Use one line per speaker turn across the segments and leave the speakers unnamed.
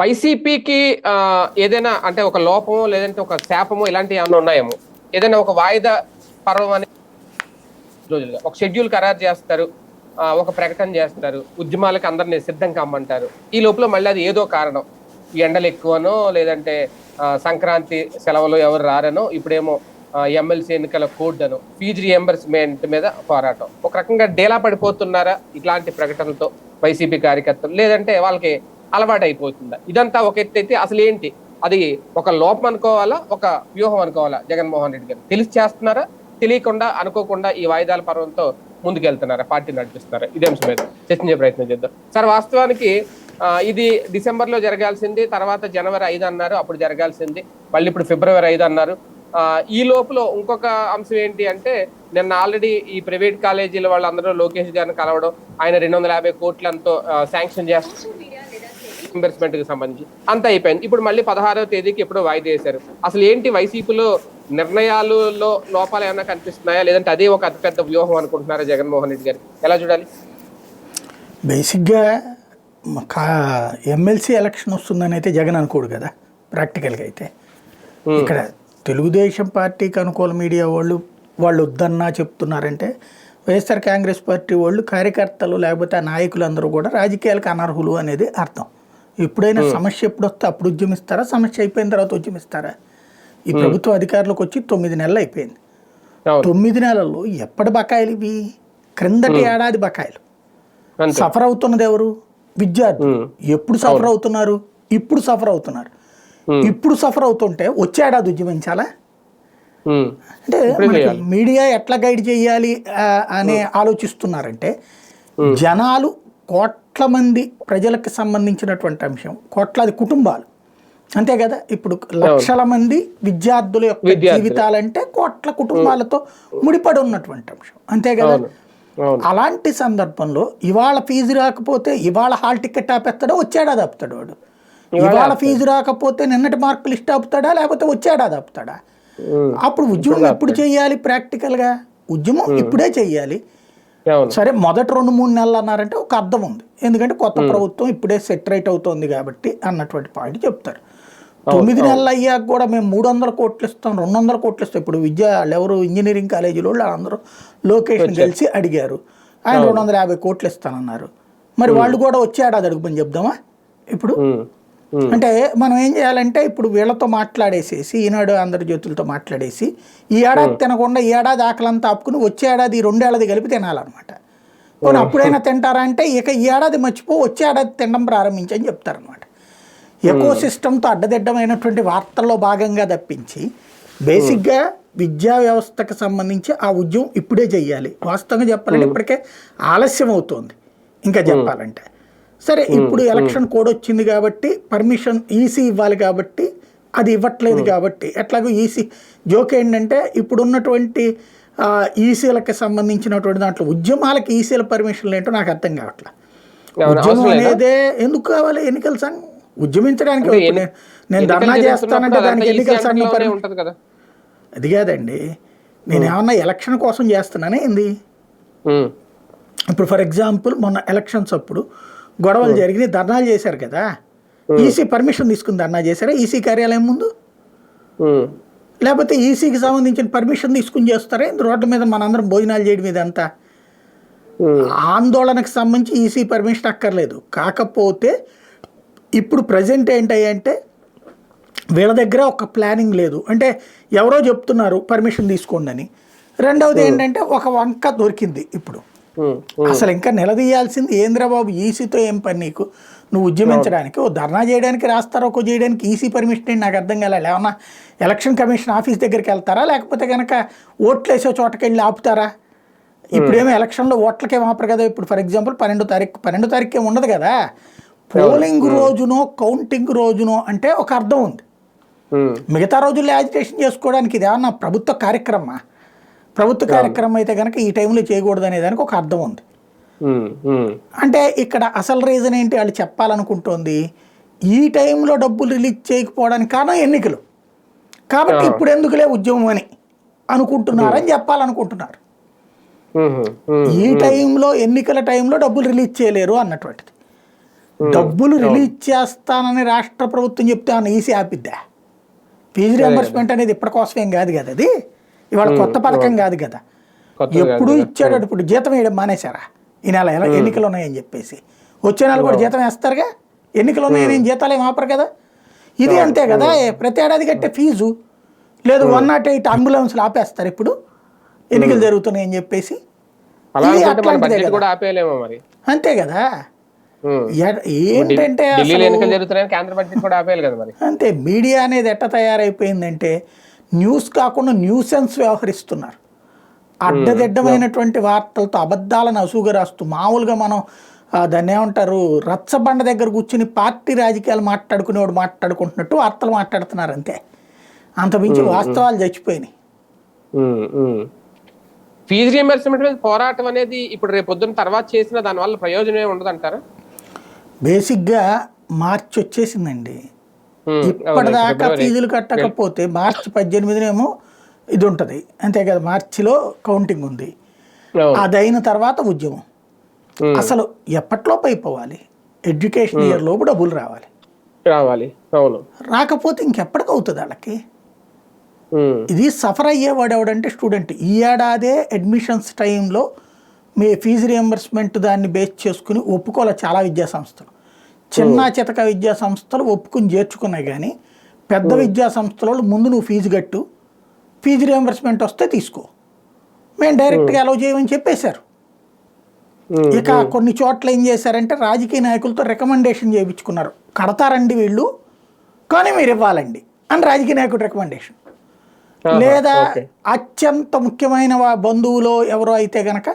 వైసీపీకి ఏదైనా అంటే ఒక లోపమో లేదంటే ఒక శాపమో ఇలాంటివి ఏమైనా ఉన్నాయేమో? ఏదైనా ఒక వాయిదా పర్వం అనే రోజులుగా ఒక షెడ్యూల్ ఖరారు చేస్తారు ఒక ప్రకటన చేస్తారు ఉద్యమాలకు అందరినీ సిద్ధం కమ్మంటారు ఈ లోపల మళ్ళీ అది ఏదో కారణం. ఈ ఎండలు ఎక్కువనో లేదంటే సంక్రాంతి సెలవులు ఎవరు రారనో ఇప్పుడేమో ఎమ్మెల్సీ ఎన్నికల కోడ్ అను ఫీజు రియంబర్స్మెంట్ మీద పోరాటం. ఒక రకంగా డేలా పడిపోతున్నారా ఇట్లాంటి ప్రకటనలతో వైసీపీ కార్యకర్తలు? లేదంటే వాళ్ళకి అలవాటు ఇదంతా ఒక ఎత్తు అయితే అసలు ఏంటి అది ఒక లోపం అనుకోవాలా ఒక వ్యూహం అనుకోవాలా జగన్మోహన్ రెడ్డి గారు? తెలిసి చేస్తున్నారా? తెలియకుండా అనుకోకుండా ఈ వాయిదాల పర్వంతో ముందుకెళ్తున్నారా? పార్టీ నడిపిస్తున్నారా? ఇదే అంశం మీద చర్చించే ప్రయత్నం చేద్దాం. సార్ వాస్తవానికి ఇది డిసెంబర్లో జరగాల్సింది తర్వాత జనవరి ఐదు అన్నారు అప్పుడు జరగాల్సింది. మళ్ళీ ఇప్పుడు ఫిబ్రవరి ఐదు అన్నారు. ఈ లోపల ఇంకొక అంశం ఏంటి అంటే నిన్న ఆల్రెడీ ఈ ప్రైవేట్ కాలేజీల వాళ్ళందరూ లోకేష్ గారిని కలవడం ఆయన రెండు వందల యాభై కోట్లంతో శాంక్షన్ చేస్తారు కి సంబంధించి. అంత అయిపోయింది. ఇప్పుడు మళ్ళీ పదహారవ తేదీకి ఎప్పుడో వాయిదా వేశారు. అసలు ఏంటి వైసీపీలో నిర్ణయాలలో లోపాలు ఏమైనా కనిపిస్తున్నాయా? లేదంటే అదే ఒక అతిపెద్ద వ్యూహం అనుకుంటున్నారా జగన్మోహన్ రెడ్డి గారు? ఎలా చూడాలి?
బేసిక్గా మ- కా ఎమ్మెల్సీ ఎలక్షన్ వస్తుందని అయితే జగన్ అనుకోడు కదా ప్రాక్టికల్గా అయితే. ఇక్కడ తెలుగుదేశం పార్టీకి అనుకూల మీడియా వాళ్ళు వాళ్ళు వద్దన్నా చెప్తున్నారంటే వైఎస్ఆర్ కాంగ్రెస్ పార్టీ వాళ్ళు కార్యకర్తలు లేకపోతే ఆ నాయకులు అందరూ కూడా రాజకీయాలకు అనర్హులు అనేది అర్థం. ఎప్పుడైనా సమస్య ఎప్పుడు వస్తే అప్పుడు ఉద్యమిస్తారా? సమస్య అయిపోయిన తర్వాత ఉద్యమిస్తారా? ఈ ప్రభుత్వం అధికారంలోకి వచ్చి తొమ్మిది నెలలు అయిపోయింది. తొమ్మిది నెలల్లో ఎప్పటి బకాయిలు ఇవి? క్రిందటి ఏడాది బకాయిలు. సఫర్ అవుతున్నది ఎవరు? విద్యార్థులు. ఎప్పుడు సఫర్ అవుతున్నారు ఇప్పుడు సఫర్ అవుతున్నారు. ఇప్పుడు సఫర్ అవుతుంటే వచ్చే ఏడాది ఉద్యమించాలా. అంటే మీడియా ఎట్లా గైడ్ చేయాలి అనే ఆలోచిస్తున్నారంటే జనాలు కోట్ల మంది ప్రజలకు సంబంధించినటువంటి అంశం. కోట్లాది కుటుంబాలు. అంతే కదా? ఇప్పుడు లక్షల మంది విద్యార్థుల యొక్క. జీవితాలంటే కోట్ల కుటుంబాలతో ముడిపడి ఉన్నటువంటి అంశం. అంతే కదా? అలాంటి సందర్భంలో ఇవాళ ఫీజు రాకపోతే ఇవాళ హాల్ టికెట్ ఆపేస్తాడో? వచ్చేడాది ఆపుతాడు వాడు? ఇవాళ ఫీజు రాకపోతే నిన్నటి మార్కులు లిస్ట్ ఆపుతాడా? లేకపోతే వచ్చేడాది ఆపుతాడా. అప్పుడు ఉద్యమం ఎప్పుడు చేయాలి ప్రాక్టికల్గా? ఉద్యమం ఇప్పుడే చెయ్యాలి
అవును
సరే మొదటి రెండు మూడు నెలలు అన్నారంటే ఒక అర్థం ఉంది. ఎందుకంటే కొత్త ప్రభుత్వం ఇప్పుడే సెటరేట్ అవుతోంది కాబట్టి అన్నటువంటి పాయింట్ చెప్తారు. తొమ్మిది నెలలు అయ్యాక కూడా మేము మూడు వందల కోట్లు ఇస్తాం రెండు వందల కోట్లు ఇస్తాం. ఇప్పుడు విద్యా వాళ్ళు ఎవరు ఇంజనీరింగ్ కాలేజీలో వాళ్ళు అందరూ లోకేష్ని కలిసి అడిగారు. ఆయన రెండు వందల యాభై కోట్లు ఇస్తానన్నారు. మరి వాళ్ళు కూడా వచ్చే ఏడాది అడుగుమని చెప్దామా? ఇప్పుడు. అంటే మనం ఏం చేయాలంటే ఇప్పుడు వీళ్ళతో మాట్లాడేసేసి ఈనాడు ఆంధ్రజ్యోతులతో మాట్లాడేసి ఈ ఏడాది తినకుండా ఈ ఏడాది ఆకలంతా ఆపుకుని వచ్చే ఏడాది రెండేళ్ళది కలిపి తినాలన్నమాట. పోనీ అప్పుడైనా తింటారా అంటే ఇక ఈ ఏడాది మర్చిపో వచ్చే ఏడాది తినడం ప్రారంభించని చెప్తారనమాట ఎకో సిస్టమ్తో అడ్డదిడ్డమైనటువంటి వార్తల్లో భాగంగా తప్పించి బేసిక్గా విద్యా వ్యవస్థకు సంబంధించి ఆ ఉద్యమం ఇప్పుడే చెయ్యాలి. వాస్తవంగా చెప్పాలంటే ఇప్పటికే ఆలస్యం అవుతోంది ఇంకా చెప్పాలంటే. సరే ఇప్పుడు ఎలక్షన్ కోడ్ వచ్చింది కాబట్టి పర్మిషన్ ఈసీ ఇవ్వాలి కాబట్టి అది ఇవ్వట్లేదు కాబట్టి ఎట్లాగో ఈసీ జోక్ ఏంటంటే ఇప్పుడు ఉన్నటువంటి ఈసీలకు సంబంధించినటువంటి దాంట్లో ఉద్యమాలకు ఈసీల పర్మిషన్లు ఏంటో నాకు అర్థం కావట్లేదు
అవును,
ఉద్యమం? అనేదే ఎందుకు కావాలి ఎన్నికల సంఘం? ఉద్యమించడానికి నేను- ధర్నా చేస్తానంటే దానికి ఎన్నికల సంఘం అది కాదండి. నేను ఏమన్నా ఎలక్షన్ కోసం చేస్తున్నానే ఏంది. ఇప్పుడు ఫర్ ఎగ్జాంపుల్ మొన్న ఎలక్షన్స్ అప్పుడు గొడవలు జరిగినాయి ధర్నాలు చేశారు కదా. ఈసీ పర్మిషన్ తీసుకుని ధర్నా చేశారా? ఈసీ కార్యాలయం ముందు. లేకపోతే ఈసీకి సంబంధించిన పర్మిషన్ తీసుకుని చేస్తారా? రోడ్ల మీద మనందరం భోజనాలు చేయడం ఇదంతా?
ఉమ్.
ఆందోళనకు సంబంధించి ఈసీ పర్మిషన్ అక్కర్లేదు. కాకపోతే ఇప్పుడు ప్రజెంట్ ఏంటంటే వీళ్ళ దగ్గర ఒక ప్లానింగ్ లేదు. అంటే ఎవరో చెప్తున్నారు పర్మిషన్ తీసుకోండి అని. రెండవది ఏంటంటే ఒక వంక దొరికింది ఇప్పుడు. అసలు ఇంకా నిలదీయాల్సింది ఏంద్రబాబు ఈసీతో ఏం పని నీకు? నువ్వు ఉద్యమించడానికి ఓ ధర్నా చేయడానికి రాస్తారోకో చేయడానికి ఈసీ పర్మిషన్ నాకు అర్థం కాలేదు. ఏమన్నా ఎలక్షన్ కమిషన్ ఆఫీస్ దగ్గరికి వెళ్తారా? లేకపోతే కనుక ఓట్లు వేసే చోటకి వెళ్ళి ఆపుతారా ఇప్పుడేమో ఎలక్షన్లో ఓట్లకేం ఆపరు కదా. ఇప్పుడు ఫర్ ఎగ్జాంపుల్ పన్నెండో తారీఖు పన్నెండో తారీఖు ఏమి ఉండదు కదా? పోలింగ్ రోజునో కౌంటింగ్ రోజునో అంటే ఒక అర్థం ఉంది. మిగతా రోజుల్లో యాజిటేషన్ చేసుకోవడానికి ఇది ఏమన్నా ప్రభుత్వ కార్యక్రమా ప్రభుత్వ కార్యక్రమం అయితే కనుక ఈ టైంలో చేయకూడదు అనే దానికి ఒక అర్థం ఉంది. అంటే ఇక్కడ అసలు రీజన్ ఏంటి వాళ్ళు చెప్పాలనుకుంటోంది? ఈ టైంలో డబ్బులు రిలీజ్ చేయకపోవడానికి కారణం ఎన్నికలు. కాబట్టి ఇప్పుడు ఎందుకులే ఉద్యమం అని అనుకుంటున్నారని చెప్పాలనుకుంటున్నారు. ఈ టైంలో ఎన్నికల టైంలో డబ్బులు రిలీజ్ చేయలేరు అన్నటువంటిది. డబ్బులు రిలీజ్ చేస్తానని రాష్ట్ర ప్రభుత్వం చెప్తే ఈసీ ఆపిద్దా? ఫీజు రియంబర్స్మెంట్ అనేది ఇప్పటికోసమేం కాదు కదా అది? ఇవాళ కొత్త పథకం కాదు కదా. ఎప్పుడు ఇచ్చాడు ఇప్పుడు జీతం వేయడం మానేశారా? ఈ నెల ఎలా ఎన్నికలు ఉన్నాయని చెప్పేసి. వచ్చే నెల కూడా జీతం వేస్తారుగా? ఎన్నికలు ఉన్నాయని ఏం జీతాలు ఏం ఆపరు కదా? ఇది అంతే కదా. ప్రతి ఏడాది కట్టే ఫీజు. లేదు వన్ నాట్ ఎయిట్ అంబులెన్స్లు ఆపేస్తారు ఇప్పుడు. ఎన్నికలు జరుగుతున్నాయని చెప్పేసి. అంతే కదా. ఏంటంటే అంతే మీడియా అనేది ఎట్ట తయారైపోయిందంటే న్యూస్ కాకుండా న్యూసెన్స్ వ్యవహరిస్తున్నారు. అడ్డదిడ్డమైనటువంటి వార్తలతో అబద్ధాలను అసూగా రాస్తూ మామూలుగా మనం దాన్ని ఏమంటారు రచ్చబండ దగ్గర కూర్చుని పార్టీ రాజకీయాలు మాట్లాడుకునేవాడు మాట్లాడుకుంటున్నట్టు వార్తలు మాట్లాడుతున్నారు అంతే. అంతమించి వాస్తవాలు చచ్చిపోయినాయి.
ఉమ్, ఉమ్. ఫీజు రియంబర్స్మెంట్ మీద పోరాటం అనేది ఇప్పుడు రేపు పొద్దున్న తర్వాత చేసిన దాని వల్ల ప్రయోజనం ఏమి ఉండదు అంటారా
బేసిక్గా మార్చి వచ్చేసిందండి ఇప్పటిదాకా. ఫీజులు కట్టకపోతే మార్చి పద్దెనిమిదినేమో ఇది ఉంటుంది అంతే కదా మార్చిలో కౌంటింగ్ ఉంది. అదైన తర్వాత ఉద్యమం. అసలు ఎప్పట్లోపు అయిపోవాలి? ఎడ్యుకేషన్ ఇయర్ లోపు డబ్బులు రావాలి.
రావాలి. అవును.
రాకపోతే ఇంకెప్పటికి అవుతుంది వాళ్ళకి? ఇది సఫర్ అయ్యేవాడు ఎవడంటే స్టూడెంట్. ఈ ఏడాదే అడ్మిషన్స్ టైంలో మీ ఫీజు రియంబర్స్మెంట్ దాన్ని బేస్ చేసుకుని ఒప్పుకోలే చాలా విద్యా సంస్థలు చిన్న చితక విద్యా సంస్థలు ఒప్పుకుని చేర్చుకున్నాయి కానీ పెద్ద విద్యా సంస్థల వాళ్ళు ముందు నువ్వు ఫీజు కట్టు ఫీజు రియంబర్స్మెంట్ వస్తే తీసుకో. మేము డైరెక్ట్గా అలౌ చేయమని చెప్పేశారు. ఇక కొన్ని చోట్ల ఏం చేశారంటే రాజకీయ నాయకులతో రికమెండేషన్ చేయించుకున్నారు. కడతారండి వీళ్ళు కానీ మీరు ఇవ్వాలండి అని రాజకీయ నాయకుడు రికమెండేషన్ లేదా. అత్యంత ముఖ్యమైన బంధువులో ఎవరో అయితే గనక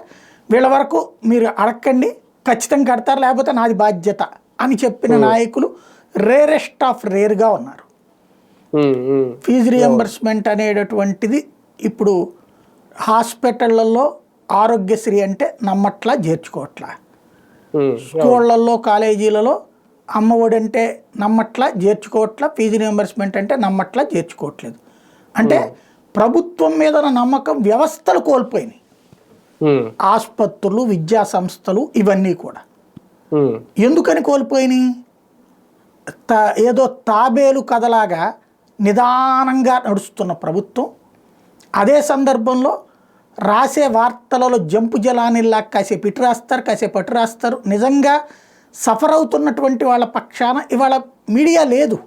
వీళ్ళ వరకు మీరు అడగండి ఖచ్చితంగా కడతారు లేకపోతే నాది బాధ్యత. అని చెప్పిన నాయకులు రేరెస్ట్ ఆఫ్ రేర్గా ఉన్నారు. ఫీజు రియంబర్స్మెంట్ అనేటటువంటిది ఇప్పుడు హాస్పిటళ్ళలో ఆరోగ్యశ్రీ అంటే నమ్మట్లా చేర్చుకోవట్లా. స్కూళ్ళల్లో కాలేజీలలో అమ్మఒడి అంటే నమ్మట్లా చేర్చుకోవట్లా ఫీజు రియంబర్స్మెంట్ అంటే నమ్మట్లా చేర్చుకోవట్లేదు. అంటే ప్రభుత్వం మీద నమ్మకం వ్యవస్థలు కోల్పోయినాయి. ఆసుపత్రులు విద్యా సంస్థలు ఇవన్నీ కూడా. ఎందుకని కోల్పోయినాయి? త ఏదో తాబేలు కథలాగా నిదానంగా నడుస్తున్న ప్రభుత్వం అదే సందర్భంలో రాసే వార్తలలో జంపు జలానిలా కాసేపు ఇటు రాస్తారు కాసేపు అటు రాస్తారు నిజంగా సఫర్ అవుతున్నటువంటి వాళ్ళ పక్షాన ఇవాళ మీడియా లేదు.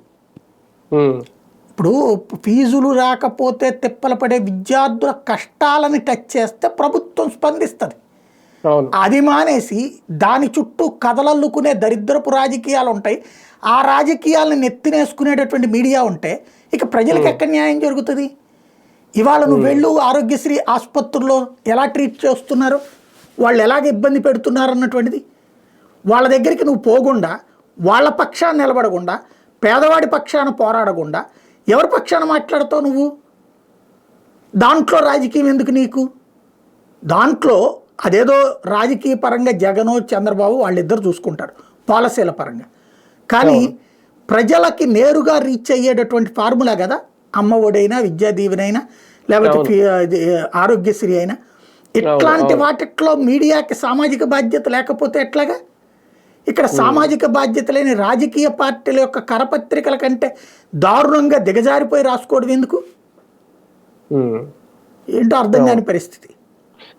ఇప్పుడు ఫీజులు రాకపోతే తిప్పలు పడే విద్యార్థుల కష్టాలని టచ్ చేస్తే ప్రభుత్వం స్పందిస్తుంది. అది మానేసి దాని చుట్టూ కథలల్లుకునే దరిద్రపు రాజకీయాలు ఉంటాయి. ఆ రాజకీయాలను నెత్తినేసుకునేటటువంటి మీడియా ఉంటే ఇక ప్రజలకు ఎక్కడ న్యాయం జరుగుతుంది? ఇవాళ నువ్వు వెళ్ళు ఆరోగ్యశ్రీ ఆసుపత్రుల్లో ఎలా ట్రీట్ చేస్తున్నారు? వాళ్ళు ఎలాగ ఇబ్బంది పెడుతున్నారు అన్నటువంటిది వాళ్ళ దగ్గరికి నువ్వు పోకుండా వాళ్ళ పక్షాన నిలబడకుండా పేదవాడి పక్షాన పోరాడకుండా ఎవరి పక్షాన మాట్లాడతావు నువ్వు? దాంట్లో రాజకీయం ఎందుకు నీకు? దాంట్లో అదేదో రాజకీయ పరంగా జగను చంద్రబాబు వాళ్ళిద్దరు చూసుకుంటారు పాలసీల పరంగా. కానీ ప్రజలకి నేరుగా రీచ్ అయ్యేటటువంటి ఫార్ములా కదా అమ్మ ఒడైనా విద్యా దీవెనైనా లేకపోతే ఆరోగ్యశ్రీ అయినా. ఇట్లాంటి వాటిట్లో మీడియాకి సామాజిక బాధ్యత లేకపోతే ఎట్లాగా? ఇక్కడ సామాజిక బాధ్యత లేని రాజకీయ పార్టీల యొక్క కరపత్రికల కంటే దారుణంగా దిగజారిపోయి రాసుకోవడం ఎందుకు. ఏంటో అర్థం కాని పరిస్థితి.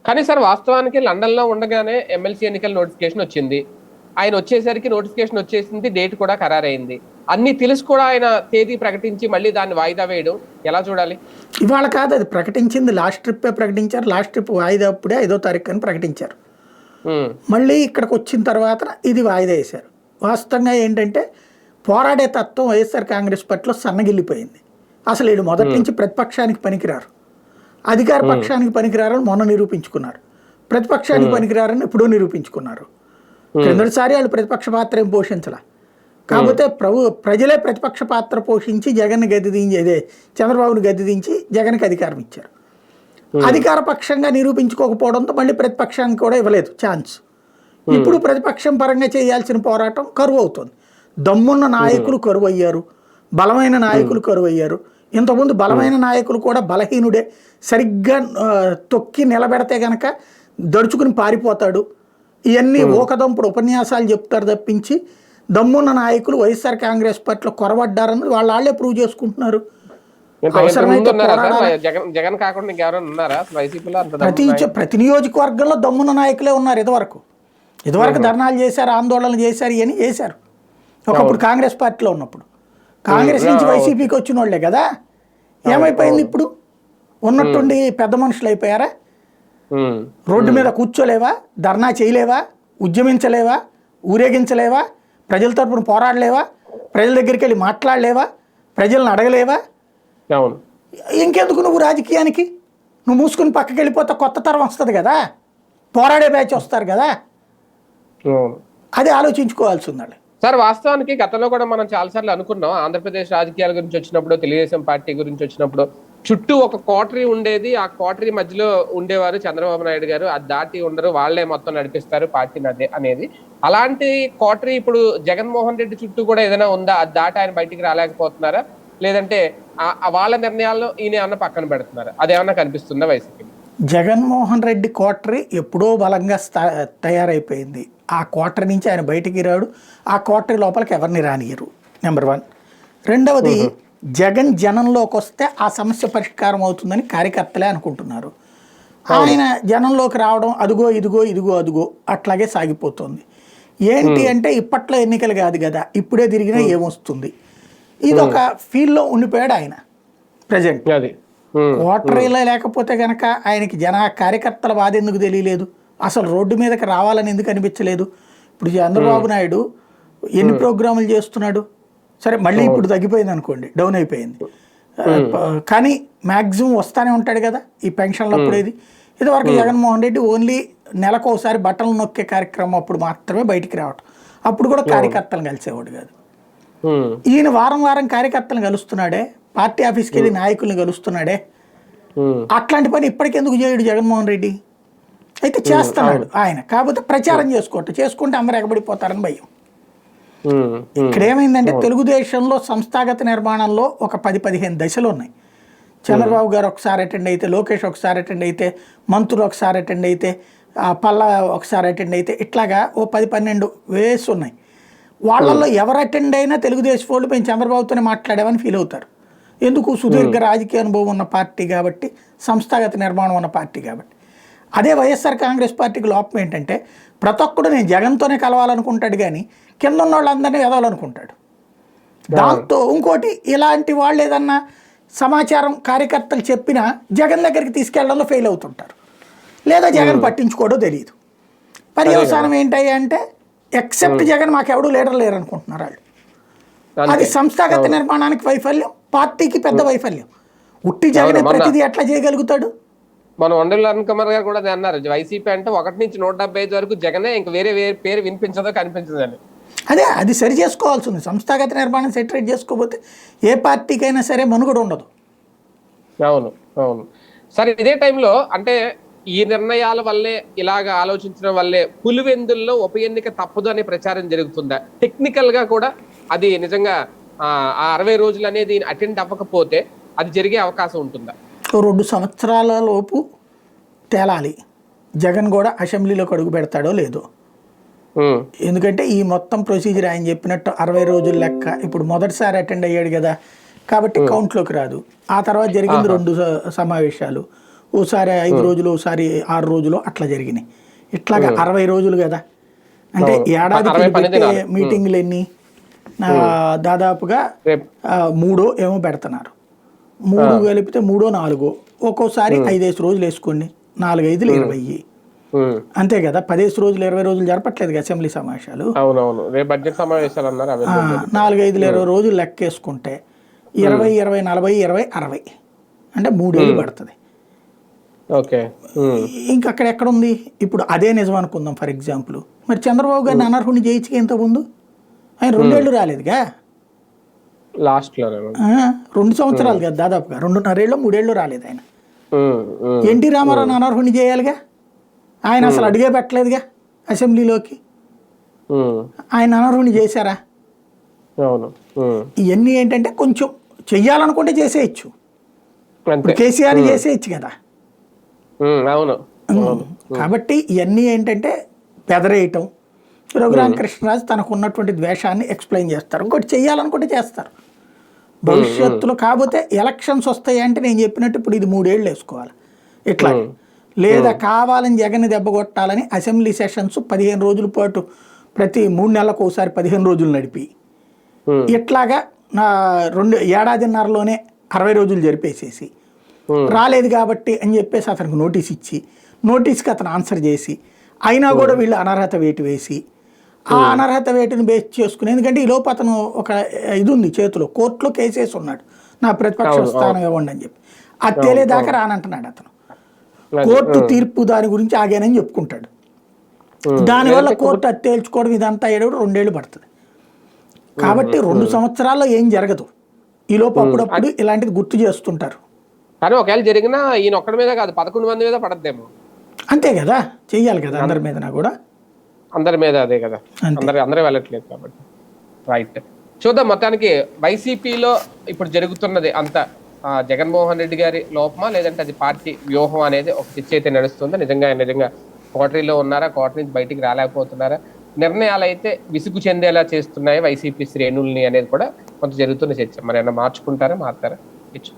కానీ సార్ వాస్తవానికి లండన్లో ఉండగానే ఎమ్మెల్సీ ఎన్నికల నోటిఫికేషన్ వచ్చింది. ఆయన వచ్చేసరికి నోటిఫికేషన్ వచ్చేసింది డేట్ కూడా ఖరారైంది. అన్ని తెలిసి కూడా ఆయన తేదీ ప్రకటించి మళ్ళీ దాన్ని వాయిదా వేయడం ఎలా చూడాలి?
ఇవాళ కాదు అది ప్రకటించింది. లాస్ట్ ట్రిప్పే ప్రకటించారు. లాస్ట్ ట్రిప్ వాయిదా అప్పుడే ఐదో తారీఖు అని ప్రకటించారు. మళ్ళీ ఇక్కడికి వచ్చిన తర్వాత ఇది వాయిదా వేశారు. వాస్తవంగా ఏంటంటే పోరాడే తత్వం వైఎస్ఆర్ కాంగ్రెస్ పార్టీలో సన్నగిల్లిపోయింది. అసలు వీళ్ళు మొదటి నుంచి ప్రతిపక్షానికి పనికిరారు. అధికార పక్షానికి పనికిరారని మొన్న నిరూపించుకున్నారు. ప్రతిపక్షానికి పనికిరారని ఎప్పుడో నిరూపించుకున్నారు. క్రిందటిసారి వాళ్ళు ప్రతిపక్ష పాత్ర ఏం పోషించాల? కాకపోతే ప్రభు ప్రజలే ప్రతిపక్ష పాత్ర పోషించి జగన్ గది దించి అదే చంద్రబాబుని గది దించి జగన్కి అధికారం ఇచ్చారు. అధికార పక్షంగా నిరూపించుకోకపోవడంతో మళ్ళీ ప్రతిపక్షానికి కూడా ఇవ్వలేదు. ఛాన్స్. ఇప్పుడు ప్రతిపక్షం పరంగా చేయాల్సిన పోరాటం కరువు అవుతుంది. దమ్మున్న నాయకులు కరువు అయ్యారు బలమైన నాయకులు కరువు అయ్యారు ఇంతకుముందు బలమైన నాయకులు కూడా బలహీనుడే. సరిగ్గా తొక్కి నిలబెడితే గనక దడుచుకుని పారిపోతాడు. ఇవన్నీ ఓకదంపుడు ఉపన్యాసాలు చెప్తారు తప్పించి దమ్మున్న నాయకులు వైఎస్ఆర్ కాంగ్రెస్ పార్టీలో కొరబడ్డారని వాళ్ళు వాళ్ళే ప్రూవ్ చేసుకుంటున్నారు.
జగన్ కాకుండా
ప్రతి ప్రతి నియోజకవర్గంలో దమ్మున్న నాయకులే ఉన్నారు ఇదివరకు. ఇదివరకు ధర్నాలు చేశారు ఆందోళనలు చేశారు ఇవన్నీ చేశారు. ఒకప్పుడు కాంగ్రెస్ పార్టీలో ఉన్నప్పుడు. కాంగ్రెస్ నుంచి వైసీపీకి వచ్చిన వాళ్ళే కదా. ఏమైపోయింది ఇప్పుడు? ఉన్నట్టుండి పెద్ద మనుషులు అయిపోయారా? రోడ్డు మీద కూర్చోలేవా? ధర్నా చేయలేవా? ఉద్యమించలేవా? ఊరేగించలేవా? ప్రజల తరపున పోరాడలేవా? ప్రజల దగ్గరికి వెళ్ళి మాట్లాడలేవా? ప్రజలను అడగలేవా? ఇంకెందుకు నువ్వు రాజకీయానికి? నువ్వు మూసుకుని పక్కకి వెళ్ళిపోతే కొత్త తరం వస్తుంది కదా? పోరాడే బ్యాచ్ వస్తారు కదా? అది ఆలోచించుకోవాల్సి ఉందండి
సార్ వాస్తవానికి గతంలో కూడా మనం చాలాసార్లు అనుకున్నాం. ఆంధ్రప్రదేశ్ రాజకీయాల గురించి వచ్చినప్పుడు తెలుగుదేశం పార్టీ గురించి వచ్చినప్పుడు చుట్టూ ఒక కోటరీ ఉండేది. ఆ కోటరీ మధ్యలో ఉండేవారు చంద్రబాబు నాయుడు గారు. అది దాటి ఉండరు. వాళ్ళే మొత్తం నడిపిస్తారు పార్టీని అదే అనేది. అలాంటి కోటరీ ఇప్పుడు జగన్మోహన్ రెడ్డి చుట్టూ కూడా ఏదైనా ఉందా? అది దాటి ఆయన బయటికి రాలేకపోతున్నారా? లేదంటే ఆ- వాళ్ళ నిర్ణయాల్లో ఈయన ఏమన్నా పక్కన పెడుతున్నారా? అదేమన్నా కనిపిస్తుందా వైసీపీ
జగన్మోహన్ రెడ్డి కోటరీ ఎప్పుడో బలంగా తయారైపోయింది. ఆ కోటరీ నుంచి ఆయన బయటికి రాడు. ఆ కోటరీ లోపలికి ఎవరిని రానియరు నెంబర్ వన్ రెండవది జగన్ జనంలోకి వస్తే ఆ సమస్య పరిష్కారం అవుతుందని కార్యకర్తలే అనుకుంటున్నారు. ఆయన జనంలోకి రావడం అదుగో ఇదిగో ఇదిగో అదుగో అట్లాగే సాగిపోతుంది. ఏంటి అంటే ఇప్పట్లో ఎన్నికలు కాదు కదా ఇప్పుడే తిరిగినా ఏమొస్తుంది? ఇది ఒక ఫీల్డ్లో ఉండిపోయాడు ఆయన ప్రజెంట్. ఓటరీలో లేకపోతే గనక ఆయనకి జన కార్యకర్తల బాధ ఎందుకు తెలియలేదు? అసలు రోడ్డు మీదకి రావాలని ఎందుకు అనిపించలేదు? ఇప్పుడు చంద్రబాబు నాయుడు ఎన్ని ప్రోగ్రాములు చేస్తున్నాడు? సరే మళ్ళీ ఇప్పుడు తగ్గిపోయింది అనుకోండి డౌన్ అయిపోయింది. కానీ మ్యాక్సిమం వస్తానే ఉంటాడు కదా ఈ పెన్షన్లు అప్పుడు ఇది ఇదివరకు జగన్మోహన్ రెడ్డి ఓన్లీ నెలకు ఒకసారి బట్టలు నొక్కే కార్యక్రమం అప్పుడు మాత్రమే బయటికి రావటం. అప్పుడు కూడా కార్యకర్తలను కలిసేవాడు కాదు. ఈయన వారం వారం కార్యకర్తలను కలుస్తున్నాడే పార్టీ ఆఫీస్కి వెళ్ళి నాయకుల్ని కలుస్తున్నాడే. అట్లాంటి పని ఇప్పటికెందుకు చేయడు జగన్మోహన్ రెడ్డి? అయితే చేస్తున్నాడు ఆయన. కాకపోతే ప్రచారం చేసుకోవటం చేసుకుంటే అందరూ ఎగబడిపోతారని భయం. ఇక్కడ ఏమైందంటే తెలుగుదేశంలో సంస్థాగత నిర్మాణంలో ఒక పది పదిహేను దశలు ఉన్నాయి. చంద్రబాబు గారు ఒకసారి అటెండ్ అయితే లోకేష్ ఒకసారి అటెండ్ అయితే మంత్రులు ఒకసారి అటెండ్ అయితే పల్లా ఒకసారి అటెండ్ అయితే ఇట్లాగా ఓ పది పన్నెండు వేస్ ఉన్నాయి. వాళ్ళల్లో ఎవరు అటెండ్ అయినా తెలుగుదేశం వాళ్ళు మేము చంద్రబాబుతోనే మాట్లాడామని ఫీల్ అవుతారు. ఎందుకు సుదీర్ఘ రాజకీయ అనుభవం ఉన్న పార్టీ కాబట్టి సంస్థాగత నిర్మాణం ఉన్న పార్టీ కాబట్టి. అదే వైఎస్ఆర్ కాంగ్రెస్ పార్టీకి లోపం ఏంటంటే ప్రతి ఒక్కడు నేను జగన్తోనే కలవాలనుకుంటాడు కానీ కింద ఉన్న వాళ్ళందరినీ ఎదవాలనుకుంటాడు దాంతో ఇంకోటి ఇలాంటి వాళ్ళు ఏదన్నా సమాచారం కార్యకర్తలు చెప్పినా జగన్ దగ్గరికి తీసుకెళ్ళడంలో ఫెయిల్ అవుతుంటారు. లేదా జగన్ పట్టించుకోవడో తెలియదు పర్యవసానం ఏంటి అంటే ఎక్సెప్ట్ జగన్ మాకెవడూ లీడర్ లేరు అనుకుంటున్నారు వాళ్ళు. అది సంస్థాగత నిర్మాణానికి వైఫల్యం పార్టీకి పెద్ద వైఫల్యం. ఉట్టి జగన్ ప్రతిదీ ఎట్లా చేయగలుగుతాడు?
మన వండల అరుణ్ కుమార్ గారు కూడా అదే అన్నారు. వైసీపీ అంటే ఒకటి నుంచి నూట డెబ్బై ఐదు వరకు జగనే ఇంక వేరే వేరే పేరు వినిపించదో కనిపించదని
అదే అది సరి చేసుకోవాల్సి ఉంది. సంస్థాగత నిర్మాణం సెటరేట్ చేసుకోకపోతే ఏ పార్టీకైనా సరే మనుగడ ఉండదు.
అవును అవును. సరే ఇదే టైంలో అంటే ఈ నిర్ణయాల వల్లే ఇలాగ ఆలోచించడం వల్లే పులివెందుల్లో ఉప ఎన్నిక తప్పదు అనే ప్రచారం జరుగుతుందా? టెక్నికల్గా కూడా అది నిజంగా ఆ అరవై రోజులు అనేది అటెండ్ అవ్వకపోతే అది జరిగే అవకాశం ఉంటుందా?
రెండు సంవత్సరాల లోపు తేలాలి. జగన్ కూడా అసెంబ్లీలోకి అడుగు పెడతాడో లేదో. ఎందుకంటే ఈ మొత్తం ప్రొసీజర్ ఆయన చెప్పినట్టు అరవై రోజుల లెక్క ఇప్పుడు మొదటిసారి అటెండ్ అయ్యాడు కదా. కాబట్టి కౌంట్లోకి రాదు. ఆ తర్వాత జరిగింది రెండు స- సమావేశాలు. ఓసారి ఐదు రోజులు ఓసారి ఆరు రోజులు అట్లా జరిగినాయి. ఇట్లాగా అరవై రోజులు కదా. అంటే
దినాలు.
మీటింగ్లు ఎన్ని దాదాపుగా మూడో ఏమో పెడుతున్నారు. మూడు కలిపితే మూడో నాలుగో. ఒక్కోసారి ఐదేసి రోజులు వేసుకోండి. నాలుగైదులు ఇరవై.
ఉమ్,
అంతే కదా పదేసి రోజులు ఇరవై రోజులు జరపట్లేదు అసెంబ్లీ సమావేశాలు. నాలుగైదులు ఇరవై రోజులు లెక్కేసుకుంటే ఇరవై ఇరవై నలభై ఇరవై అరవై. అంటే మూడేళ్ళు పడుతుంది.
ఓకే.
ఇంకా అక్కడ ఎక్కడ ఉంది ఇప్పుడు అదే నిజం అనుకుందాం ఫర్ ఎగ్జాంపుల్. మరి చంద్రబాబు గారిని అనర్హుని జయించి ఇంత ముందు? ఆయన రెండేళ్ళు రాలేదుగా?
లాస్ట్
రెండు సంవత్సరాలు కదా దాదాపుగా. రెండున్నరేళ్ళు మూడేళ్ళు రాలేదు ఆయన. ఎన్టీ రామారావు అనర్హుని చేయాలిగా? ఆయన అసలు అడిగే పెట్టలేదుగా అసెంబ్లీలోకి? ఆయన అనర్హుని చేశారా? ఇవన్నీ ఏంటంటే కొంచెం చెయ్యాలనుకుంటే చేసేయచ్చు. కేసీఆర్ చేసేయచ్చు కదా. కాబట్టి ఇవన్నీ ఏంటంటే బెదరేయటం రఘురామకృష్ణరాజు తనకు ఉన్నటువంటి ద్వేషాన్ని ఎక్స్ప్లెయిన్ చేస్తారు. ఇంకోటి చెయ్యాలనుకుంటే చేస్తారు. భవిష్యత్తులో కాకపోతే ఎలక్షన్స్ వస్తాయి అంటే నేను చెప్పినట్టు ఇప్పుడు ఇది మూడేళ్ళు వేసుకోవాలి. ఇట్లా లేదా కావాలని జగన్ దెబ్బ కొట్టాలని అసెంబ్లీ సెషన్స్ పదిహేను రోజుల పాటు ప్రతి మూడు నెలలకు ఒకసారి పదిహేను రోజులు నడిపి. ఇట్లాగా నా రెండు ఏడాదిన్నరలోనే అరవై రోజులు జరిపేసేసి. రాలేదు కాబట్టి అని చెప్పేసి అతనికి నోటీస్ ఇచ్చి నోటీస్కి అతను ఆన్సర్ చేసి అయినా కూడా వీళ్ళు అనర్హత వేటు వేసి ఆ అనర్హత వేటుని బేస్ చేసుకుని ఎందుకంటే ఈ లోపు అతను ఒక ఇది ఉంది చేతిలో కోర్టులో కేసేసి ఉన్నాడు. నా ప్రతిపక్ష స్థానం ఇవ్వండి అని చెప్పి. అది తేలేదాకా రానంటున్నాడు అతను. కోర్టు తీర్పు దాని గురించి ఆగానని చెప్పుకుంటాడు. దానివల్ల కోర్టు అది తేల్చుకోవడం ఇదంతా ఏడు రెండేళ్ళు పడుతుంది. కాబట్టి రెండు సంవత్సరాల్లో ఏం జరగదు. ఈ లోపు అప్పుడప్పుడు ఇలాంటిది గుర్తు చేస్తుంటారు.
కానీ ఒకవేళ జరిగినా ఈయన ఒక్కడి మీద కాదు పదకొండు మంది మీద పడద్దేమో.
అంతే కదా? చెయ్యాలి కదా అందరి మీదన కూడా?
అందరి మీద అదే కదా. అందరి అందరూ వెళ్ళట్లేదు కాబట్టి. రైట్ చూద్దాం మొత్తానికి వైసీపీలో ఇప్పుడు జరుగుతున్నది అంత జగన్మోహన్ రెడ్డి గారి లోపమా? లేదంటే అది పార్టీ వ్యూహం అనేది ఒక చర్చ అయితే నడుస్తుందా? నిజంగా నిజంగా కోటరీలో ఉన్నారా? కోటరీ నుంచి బయటికి రాలేకపోతున్నారా? నిర్ణయాలు అయితే విసుగు చెందేలా చేస్తున్నాయి వైసీపీ శ్రేణుల్ని అనేది కూడా కొంత జరుగుతున్న చర్చ. మరి ఏమన్నా మార్చుకుంటారా? మారుతారా? ఇచ్చు